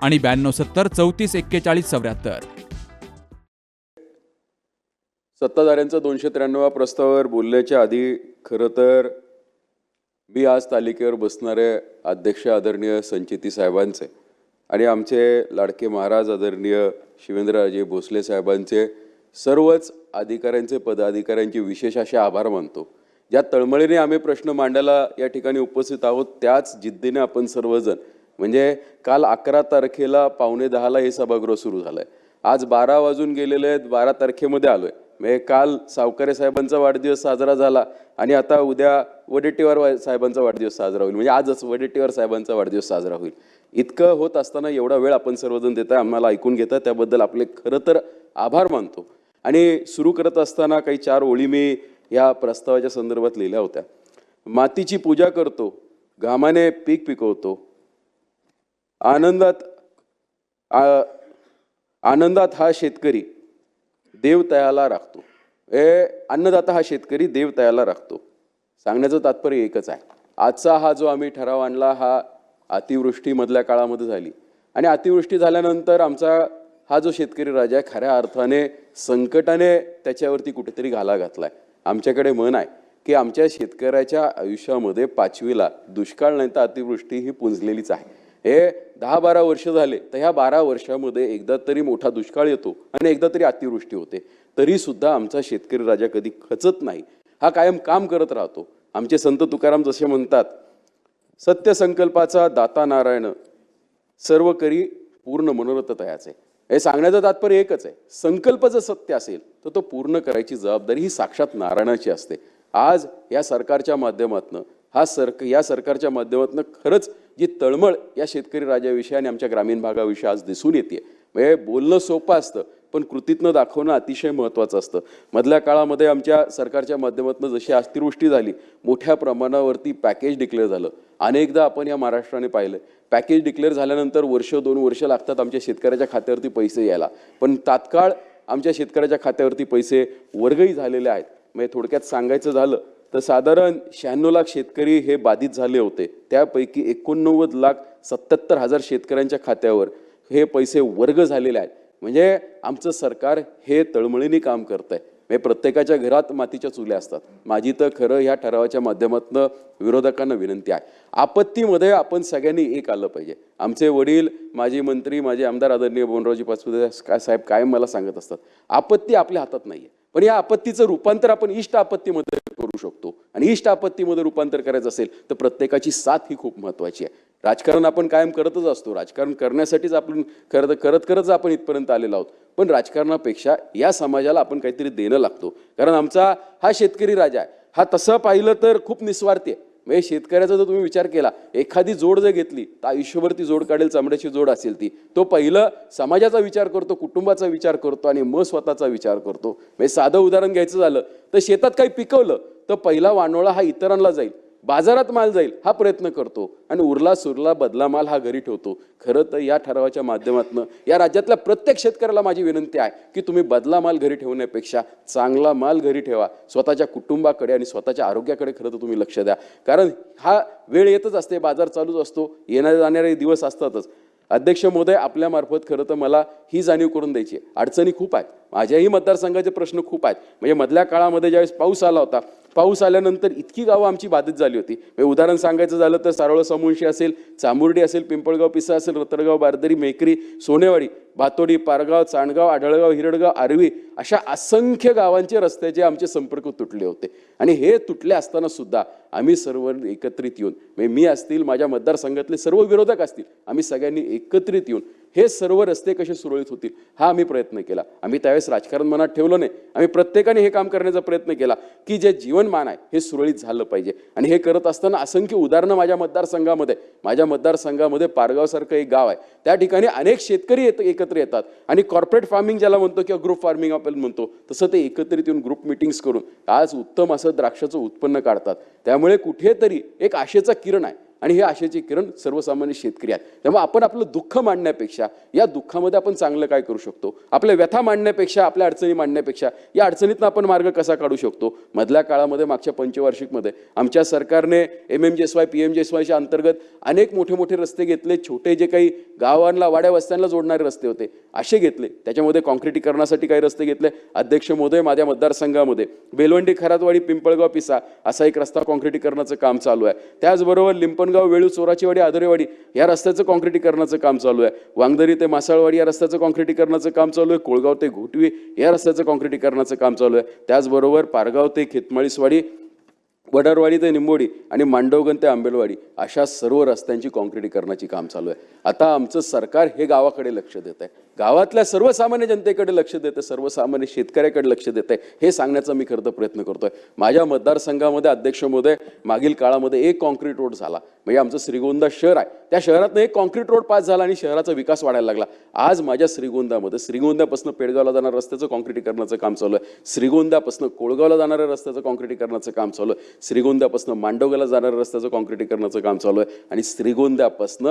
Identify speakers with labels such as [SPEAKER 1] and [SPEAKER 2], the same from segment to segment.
[SPEAKER 1] आणि ब्याण्णव सत्तर चौतीस एक्केचाळीस चौऱ्याहत्तर.
[SPEAKER 2] सत्ताधाऱ्यांचा दोनशे त्र्याण्णवा प्रस्तावावर बोलण्याच्या आधी खरं तर मी आज तालिकेवर बसणारे अध्यक्ष आदरणीय संचिती साहेबांचे आणि आमचे लाडके महाराज आदरणीय शिवेंद्रराजे भोसले साहेबांचे सर्वच अधिकाऱ्यांचे पदाधिकाऱ्यांचे विशेष असे आभार मानतो. ज्या तळमळीने आम्ही प्रश्न मांडायला या ठिकाणी उपस्थित आहोत त्याच जिद्दीने आपण सर्वजण म्हणजे काल अकरा तारखेला पावणे दहाला हे सभागृह सुरू झालंय. आज बारा वाजून गेलेले आहेत बारा तारखेमध्ये आलो आहे म्हणजे काल सावकारे साहेबांचा वाढदिवस साजरा झाला आणि आता उद्या वडेट्टीवार साहेबांचा वाढदिवस साजरा होईल. म्हणजे आजच वडेट्टीवार साहेबांचा वाढदिवस साजरा होईल. इतकं होत असताना एवढा वेळ आपण सर्वजण देताय आम्हाला ऐकून घेता त्याबद्दल आपले खरं तर आभार मानतो. आणि सुरू करत असताना काही चार ओळी मी या प्रस्तावाच्या संदर्भात लिहिल्या होत्या. मातीची पूजा करतो घामाने पीक पिकवतो आनंदात आ- आनंदात हा शेतकरी देवतयाला राखतो. हे अन्नदाता हा शेतकरी देवतयाला राखतो. सांगण्याचं तात्पर्य एकच आहे. आजचा हा जो आम्ही ठराव आणला हा अतिवृष्टीमधल्या काळामध्ये झाली. आणि अतिवृष्टी झाल्यानंतर आमचा हा जो शेतकरी राजा आहे खऱ्या अर्थाने संकटाने त्याच्यावरती कुठेतरी घाला घातलाय. आमच्याकडे मन आहे की आमच्या शेतकऱ्याच्या आयुष्यामध्ये पाचवीला दुष्काळ नाही तर अतिवृष्टी ही पुंजलेलीच आहे. हे दहा बारा वर्ष झाले. तर ह्या बारा वर्षामध्ये एकदा तरी मोठा दुष्काळ येतो आणि एकदा तरी अतिवृष्टी होते. तरी सुद्धा आमचा शेतकरी राजा कधी खचत नाही. हा कायम काम करत राहतो. आमचे संत तुकाराम जसे म्हणतात सत्य संकल्पाचा दाता नारायण सर्व करी पूर्ण मनोरथ तयाचे हे सांगण्याचं तात्पर्य एकच आहे. संकल्प जर सत्य असेल तर तो पूर्ण करायची जबाबदारी ही साक्षात नारायणाची असते. आज या सरकारच्या माध्यमातनं हा सरक या सरकारच्या माध्यमातून खरंच जी तळमळ या शेतकरी राजाविषयी आणि आमच्या ग्रामीण भागाविषयी आज दिसून येते. म्हणजे बोलणं सोपं असतं पण कृतीतनं दाखवणं अतिशय महत्त्वाचं असतं. मधल्या काळामध्ये आमच्या सरकारच्या माध्यमातून जशी अतिवृष्टी झाली मोठ्या प्रमाणावरती पॅकेज डिक्लेअर झालं. अनेकदा आपण या महाराष्ट्राने पाहिलं पॅकेज डिक्लेअर झाल्यानंतर वर्ष दोन वर्ष लागतात आमच्या शेतकऱ्याच्या खात्यावरती पैसे यायला. पण तात्काळ आमच्या शेतकऱ्याच्या खात्यावरती पैसे वर्गही झालेले आहेत. म्हणजे थोडक्यात सांगायचं झालं तर साधारण शहाण्णव लाख शेतकरी हे बाधित झाले होते. त्यापैकी एकोणनव्वद लाख सत्याहत्तर हजार शेतकऱ्यांच्या खात्यावर हे पैसे वर्ग झालेले आहेत. म्हणजे आमचं सरकार हे तळमळीने काम करत आहे म्हणजे प्रत्येकाच्या घरात मातीच्या चुल्या असतात. माझी तर खरं ह्या ठरावाच्या माध्यमातून विरोधकांना विनंती आहे. आपत्तीमध्ये आपण सगळ्यांनी एक आलं पाहिजे. आमचे वडील माजी मंत्री माझे आमदार आदरणीय बोनरावजी पाचपुते साहेब कायम मला सांगत असतात? आपत्ती आपल्या हातात नाही आहे पण या आपत्तीचं रूपांतर आपण इष्ट आपत्तीमध्ये करू शकतो. आणि इष्ट आपत्तीमध्ये रूपांतर करायचं असेल तर प्रत्येकाची साथ ही खूप महत्त्वाची आहे. राजकारण आपण कायम करतच असतो. राजकारण करण्यासाठीच आपण करत करत करत आपण इथपर्यंत आलेलो आहोत. पण राजकारणापेक्षा या समाजाला आपण काहीतरी देणं लागतो. कारण आमचा हा शेतकरी राजा आहे. हा तसं पाहिलं तर खूप निस्वार्थी आहे. म्हणजे शेतकऱ्याचा जर तुम्ही विचार केला एखादी जोड जर घेतली तर आयुष्यभर ती जोड काढेल चामड्याची जोड असेल ती. तो पहिलं समाजाचा विचार करतो कुटुंबाचा विचार करतो आणि मग स्वतःचा विचार करतो. म्हणजे साधं उदाहरण घ्यायचं झालं तर शेतात काही पिकवलं तर पहिला वानोळा हा इतरांना जाईल. बाजारात माल जाईल हा प्रयत्न करतो. आणि उरला सुरला बदला माल हा घरी ठेवतो. खरं तर या ठरावाच्या माध्यमातून या राज्यातल्या प्रत्येक शेतकऱ्याला माझी विनंती आहे की तुम्ही बदला माल घरी ठेवण्यापेक्षा चांगला माल घरी ठेवा. स्वतःच्या कुटुंबाकडे आणि स्वतःच्या आरोग्याकडे खरं तर तुम्ही लक्ष द्या. कारण हा वेळ येतच असते बाजार चालूच असतो येणारे जाणारे दिवस असतातच. अध्यक्ष महोदय आपल्यामार्फत खरं तर मला ही जाणीव करून द्यायची अडचणी खूप आहेत. माझ्याही मतदारसंघाचे प्रश्न खूप आहेत. म्हणजे मधल्या काळामध्ये ज्यावेळेस पाऊस आला होता पाऊस आल्यानंतर इतकी गावं आमची बाधित झाली होती. म्हणजे उदाहरण सांगायचं झालं तर सारोळ समूंशी असेल चामुर्डी असेल पिंपळगाव पिसा असेल रतरगाव बारदरी मेकरी सोनेवाडी भातोडी पारगाव चांडगाव आढळगाव हिरडगाव आर्वी अशा असंख्य गावांचे रस्त्याचे आमचे संपर्क तुटले होते. आणि हे तुटले असताना सुद्धा आम्ही सर्व एकत्रित येऊन म्हणजे मी असतील माझ्या मतदारसंघातले सर्व विरोधक असतील आम्ही सगळ्यांनी एकत्रित येऊन हे सर्व रस्ते कसे सुरळीत होतील हा आम्ही प्रयत्न केला. आम्ही त्यावेळेस राजकारण मनात ठेवलं नाही. आम्ही प्रत्येकाने हे काम करण्याचा प्रयत्न केला की जे जीवनमान आहे हे सुरळीत झालं पाहिजे. आणि हे करत असताना असंख्य उदाहरणं माझ्या मतदारसंघामध्ये माझ्या मतदारसंघामध्ये पारगावसारखं एक गाव आहे. त्या ठिकाणी अनेक शेतकरी येत एकत्र येतात. आणि कॉर्पोरेट फार्मिंग ज्याला म्हणतो किंवा ग्रुप फार्मिंग आपण म्हणतो तसं ते एकत्रित येऊन ग्रुप मिटिंग्स करून आज उत्तम असं द्राक्षाचं उत्पन्न काढतात. त्यामुळे कुठेतरी एक आशेचा किरण आहे. आणि हे आशेचे किरण सर्वसामान्य शेतकरी आहेत. त्यामुळे आपण आपलं दुःख मांडण्यापेक्षा या दुःखामध्ये आपण चांगलं काय करू शकतो? आपल्या व्यथा मांडण्यापेक्षा आपल्या अडचणी मांडण्यापेक्षा या अडचणीतनं आपण मार्ग कसा काढू शकतो? मधल्या काळामध्ये मागच्या पंचवार्षिकमध्ये आमच्या सरकारने M M J S Y P M J S वायच्या अंतर्गत अनेक मोठे मोठे रस्ते घेतले. छोटे जे काही गावांना वाड्या वस्त्यांना जोडणारे रस्ते होते असे घेतले. त्याच्यामध्ये कॉन्क्रिटीकरणासाठी काही रस्ते घेतले. अध्यक्ष महोदय माझ्या मतदारसंघामध्ये. बेलवंडी खरातवाडी पिंपळगाव पिसा असा एक रस्ता कॉन्क्रिटीकरणाचं काम चालू आहे. त्याचबरोबर लिंपणगाव वेळू चोराचीवाडी आदरेवाडी या रस्त्याचं कॉन्क्रिटीकरणाचं काम चालू आहे. वांगदरी ते मासाळवाडी या रस्त्याचं कॉन्क्रिटीकरणाचं काम चालू आहे. कोळगाव ते घोटवी या रस्त्याचं कॉन्क्रिटीकरणाचं काम चालू आहे. त्याचबरोबर पारगाव ते खेतमाळीसवाडी वडारवाडी ते निंबोडी आणि मांडवगण ते आंबेलवाडी अशा सर्व रस्त्यांची कॉन्क्रिटीकरणाची काम चालू आहे. आता आमचं सरकार हे गावाकडे लक्ष देत आहे. गावातल्या सर्वसामान्य जनतेकडे लक्ष देतं सर्वसामान्य शेतकऱ्याकडे लक्ष देत आहे. हे सांगण्याचा मी खरं तर प्रयत्न करतोय. माझ्या मतदारसंघामध्ये अध्यक्ष महोदय मागील काळामध्ये एक कॉन्क्रीट रोड झाला. म्हणजे आमचं श्रीगोंदा शहर आहे. त्या शहरातनं एक कॉन्क्रीट रोड पास झाला आणि शहराचा विकास वाढायला लागला. आज माझ्या श्रीगोंदामध्ये श्रीगोंद्यापासून पेडगावला जाणाऱ्या रस्त्याचं कॉन्क्रिटीकरणाचं काम चालू आहे. श्रीगोंद्यापासून कोळगावला जाणाऱ्या रस्त्याचं कॉन्क्रिटीकरणाचं काम चालू आहे. श्रीगोंद्यापासून मांडवगाला जाणाऱ्या रस्त्याचं कॉन्क्रिटीकरणाचं काम चालू आहे. आणि श्रीगोंद्यापासून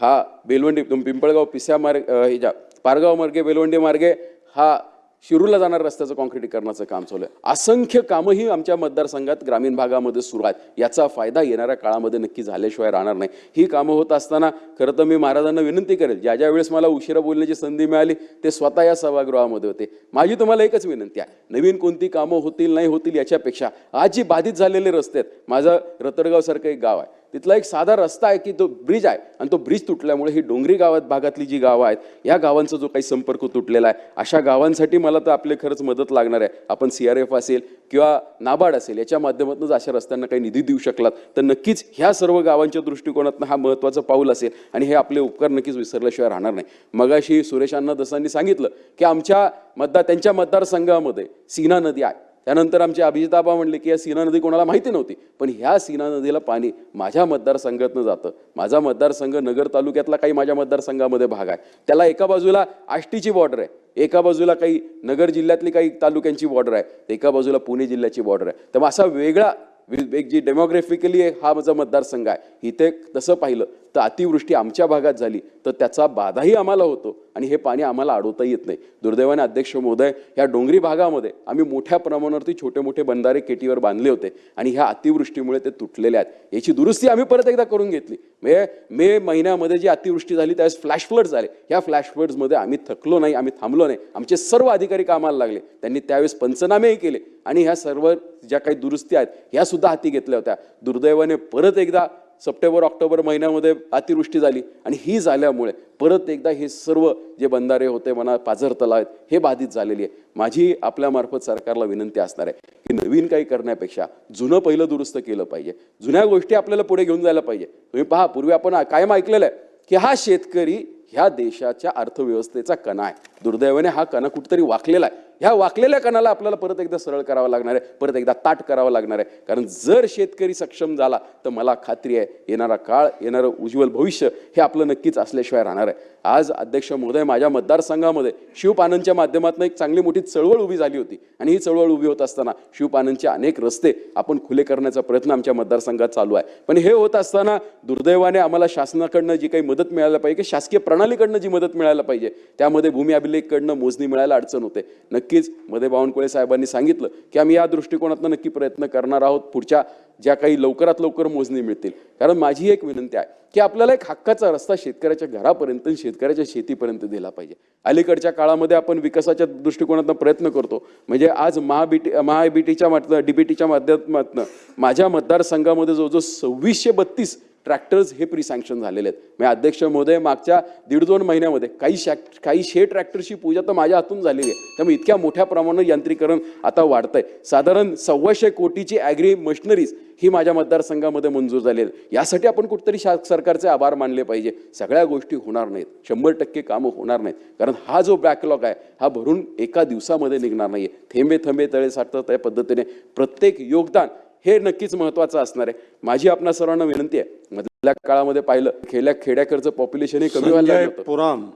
[SPEAKER 2] हा बेलवंडी पिंपळगाव पिस्या मार्ग ह्याच्या पारगाव मार्गे बेलवंडी मार्गे हा शिरूरला जाणार रस्त्याचं कॉन्क्रिटीकरणाचं काम चालू आहे. असंख्य कामंही आमच्या मतदारसंघात ग्रामीण भागामध्ये सुरू आहेत. याचा फायदा येणाऱ्या काळामध्ये नक्की झाल्याशिवाय राहणार नाही. ही कामं होत असताना खरं तर मी महाराजांना विनंती करेल ज्या ज्या वेळेस मला उशिरा बोलण्याची संधी मिळाली ते स्वतः या सभागृहामध्ये होते. माझी तुम्हाला एकच विनंती आहे नवीन कोणती कामं होतील नाही होतील याच्यापेक्षा आज जी बाधित झालेले रस्ते आहेत. माझं रतडगावसारखं एक गाव आहे. तिथला एक साधा रस्ता आहे की तो ब्रिज आहे. आणि तो ब्रिज तुटल्यामुळे ही डोंगरी गावात भागातली जी गावं आहेत या गावांचा जो काही संपर्क तुटलेला आहे अशा गावांसाठी मला तर आपले खरंच मदत लागणार आहे. आपण सी आर एफ असेल किंवा नाबार्ड असेल याच्या माध्यमातूनच अशा रस्त्यांना काही निधी देऊ शकलात. तर नक्कीच ह्या सर्व गावांच्या दृष्टिकोनातून हा महत्त्वाचं पाऊल असेल आणि हे आपले उपकार नक्कीच विसरल्याशिवाय राहणार नाही. मगाशी सुरेश अण्णा दसांनी सांगितलं की आमच्या मतदार त्यांच्या मतदारसंघामध्ये सीना नदी आहे. त्यानंतर आमचे अभिजिताबा म्हणले की या सीना नदी कोणाला माहिती नव्हती पण ह्या सीना नदीला पाणी माझ्या मतदारसंघातनं जातं. माझा मतदारसंघ नगर तालुक्यातला काही माझ्या मतदारसंघामध्ये भाग आहे. त्याला एका बाजूला आष्टीची बॉर्डर आहे. एका बाजूला काही नगर जिल्ह्यातली काही तालुक्यांची बॉर्डर आहे. एका बाजूला पुणे जिल्ह्याची बॉर्डर आहे. त्यामुळे असा वेगळा एक जी डेमोग्राफिकली हा माझा मतदारसंघ आहे. इथे तसं पाहिलं तर अतिवृष्टी आमच्या भागात झाली तर त्याचा बाधाही आम्हाला होतो आणि हे पाणी आम्हाला अडवता येत नाही. दुर्दैवाने अध्यक्ष महोदय या डोंगरी भागामध्ये आम्ही मोठ्या प्रमाणावरती छोटे मोठे बंधारे केटीवर बांधले होते आणि ह्या अतिवृष्टीमुळे ते तुटलेले आहेत. याची दुरुस्ती आम्ही परत एकदा करून घेतली. म्हणजे मे महिन्यामध्ये जी अतिवृष्टी झाली त्यावेळेस फ्लॅश फ्लड झाले ह्या फ्लॅश फ्लड्समध्ये आम्ही थकलो नाही आम्ही थांबलो नाही. आमचे सर्व अधिकारी कामाला लागले. त्यांनी त्यावेळेस पंचनामेही केले आणि ह्या सर्व ज्या काही दुरुस्ती आहेत ह्या सुद्धा हाती घेतल्या होत्या. दुर्दैवाने परत एकदा सप्टेंबर ऑक्टोबर महिन्यामध्ये अतिवृष्टी झाली आणि ही झाल्यामुळे परत एकदा हे सर्व जे बंधारे होते म्हणा पाझर तलाव आहेत हे बाधित झालेली आहे. माझी आपल्यामार्फत सरकारला विनंती असणार आहे की नवीन काही करण्यापेक्षा जुनं पहिलं दुरुस्त केलं पाहिजे. जुन्या गोष्टी आपल्याला पुढे घेऊन जायला पाहिजे. तुम्ही पहा पूर्वी आपण कायम ऐकलेलं आहे की हा शेतकरी ह्या देशाच्या अर्थव्यवस्थेचा कणा आहे. दुर्दैवाने हा कणा कुठंतरी वाकलेला आहे. ह्या वाकलेल्या कणाला आपल्याला परत एकदा सरळ करावं लागणार आहे परत एकदा ताट करावं लागणार आहे. कारण जर शेतकरी सक्षम झाला तर मला खात्री आहे येणारा काळ येणारं उज्ज्वल भविष्य हे आपलं नक्कीच असल्याशिवाय राहणार आहे. आज अध्यक्ष महोदय माझ्या मतदारसंघामध्ये शिवपानंदच्या माध्यमातून एक चांगली मोठी चळवळ उभी झाली होती. आणि ही चळवळ उभी होत असताना शिवपानंदचे अनेक रस्ते आपण खुले करण्याचा प्रयत्न आमच्या मतदारसंघात चालू आहे. पण हे होत असताना दुर्दैवाने आम्हाला शासनाकडनं जी काही मदत मिळायला पाहिजे की शासकीय प्रणालीकडनं जी मदत मिळायला पाहिजे त्यामध्ये भूमी अभिलेखकडनं मोजणी मिळायला अडचण होते. नक्कीच मध्ये बावनकुळे साहेबांनी सांगितलं की आम्ही या दृष्टिकोनातनं नक्की प्रयत्न करणार आहोत. पुढच्या ज्या काही लवकरात लवकर मोजणी मिळतील. कारण माझी एक विनंती आहे की आपल्याला एक हक्काचा रस्ता शेतकऱ्याच्या घरापर्यंत आणि शेतकऱ्याच्या शेतीपर्यंत दिला पाहिजे. अलीकडच्या काळामध्ये आपण विकासाच्या दृष्टिकोनातून प्रयत्न करतो. म्हणजे आज महाबीटी महाबीटीच्या माध्यम डीबीटीच्या माध्यमातनं माझ्या मतदारसंघामध्ये जवळजवळ सव्वीसशे बत्तीस ट्रॅक्टर्स हे प्री सँक्शन झालेले आहेत. म्हणजे अध्यक्ष महोदय मागच्या दीड दोन महिन्यामध्ये काही शॅक काही शे ट्रॅक्टरची पूजा तर माझ्या हातून झालेली आहे. त्यामुळे इतक्या मोठ्या प्रमाणात यांत्रिकरण आता वाढतंय. साधारण सव्वाशे कोटीची ॲग्री मशिनरीज ही माझ्या मतदारसंघामध्ये मंजूर झाली आहेत. यासाठी आपण कुठतरी शा सरकारचे आभार मानले पाहिजे. सगळ्या गोष्टी होणार नाहीत. शंभर टक्के कामं होणार नाहीत. कारण हा जो बॅकलॉग आहे हा भरून एका दिवसामध्ये निघणार नाही आहे थेंबे थेंबे तळे साठतात त्या पद्धतीने. प्रत्येक योगदान हे नक्कीच महत्त्वाचं असणार आहे. माझी आपणा सर्वांना विनंती आहे. मधल्या काळामध्ये पाहिलं खेड्या खेड्याकडचं पॉप्युलेशन हे कमी व्हायला
[SPEAKER 3] पुराम.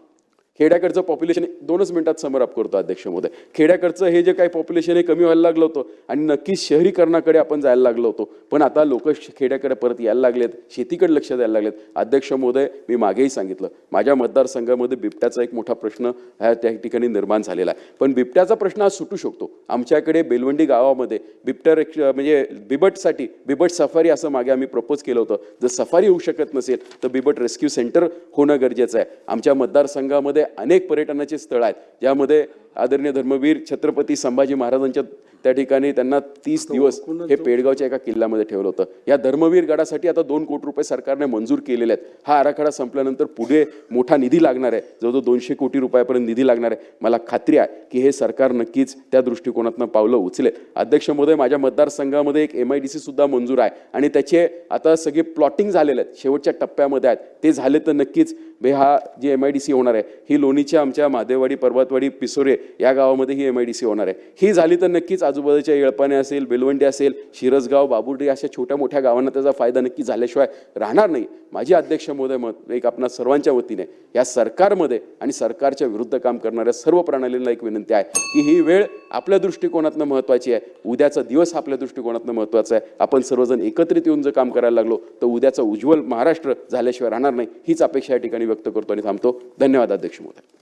[SPEAKER 2] खेड्याकडचं पॉप्युलेशन दोनच मिनिटात समरअप करतो अध्यक्ष महोदय. खेड्याकडचं हे जे काही पॉप्युलेशन हे कमी व्हायला लागलं होतं आणि नक्कीच शहरीकरणाकडे आपण जायला लागलो होतो. पण आता लोक खेड्याकडे परत यायला लागलेत शेतीकडे लक्ष द्यायला लागलेत. अध्यक्ष महोदय मी मागेही सांगितलं माझ्या मतदारसंघामध्ये बिबट्याचा एक मोठा प्रश्न हा त्या ठिकाणी निर्माण झालेला आहे. पण बिबट्याचा प्रश्न आज सुटू शकतो. आमच्याकडे बेलवंडी गावामध्ये बिबट्या रक्ष म्हणजे बिबटसाठी बिबट सफारी असं मागे आम्ही प्रपोज केलं होतं. जर सफारी होऊ शकत नसेल तर बिबट रेस्क्यू सेंटर होणं गरजेचं आहे. आमच्या मतदारसंघामध्ये अनेक पर्यटनाचे स्थळ आहेत. ज्यामध्ये आदरणीय धर्मवीर छत्रपती संभाजी महाराजांच्या त्या ठिकाणी त्यांना तीस दिवस हे पेडगावच्या एका किल्ल्यामध्ये ठेवलं होतं. या धर्मवीर गडासाठी आता दोन कोटी रुपये सरकारने मंजूर केलेले आहेत. हा आराखडा संपल्यानंतर पुढे मोठा निधी लागणार आहे. जवळजवळ दोनशे कोटी रुपयापर्यंत निधी लागणार आहे. मला खात्री आहे की हे सरकार नक्कीच त्या दृष्टिकोनातनं पावलं उचलेल. अध्यक्ष महोदय माझ्या मतदारसंघामध्ये एक एम आय डी सी सुद्धा मंजूर आहे. आणि त्याचे आता सगळे प्लॉटिंग झालेले आहेत. शेवटच्या टप्प्यामध्ये आहेत. ते झाले तर नक्कीच बे हा जी एम आय डी सी होणार आहे ही लोणीच्या आमच्या महादेववाडी पर्वतवाडी पिसोरे या गावामध्ये ही एम आय डी सी होणार आहे. ही झाली तर नक्कीच आजूबाजूच्या येळपाने असेल बेलवंडी असेल शिरसगाव बाबुर्डी अशा छोट्या मोठ्या गावांना त्याचा फायदा नक्की झाल्याशिवाय राहणार नाही. माझी अध्यक्ष महोदय मत एक आपणा सर्वांच्या वतीने या सरकारमध्ये आणि सरकारच्या विरुद्ध काम करणाऱ्या सर्व प्रणालींना एक विनंती आहे की ही वेळ आपल्या दृष्टिकोनातनं महत्त्वाची आहे. उद्याचा दिवस आपल्या दृष्टिकोनातनं महत्त्वाचा आहे. आपण सर्वजण एकत्रित येऊन जर काम करायला लागलो तर उद्याचा उज्ज्वल महाराष्ट्र झाल्याशिवाय राहणार नाही. हीच अपेक्षा या ठिकाणी व्यक्त करतो आणि थांबतो. धन्यवाद अध्यक्ष महोदय.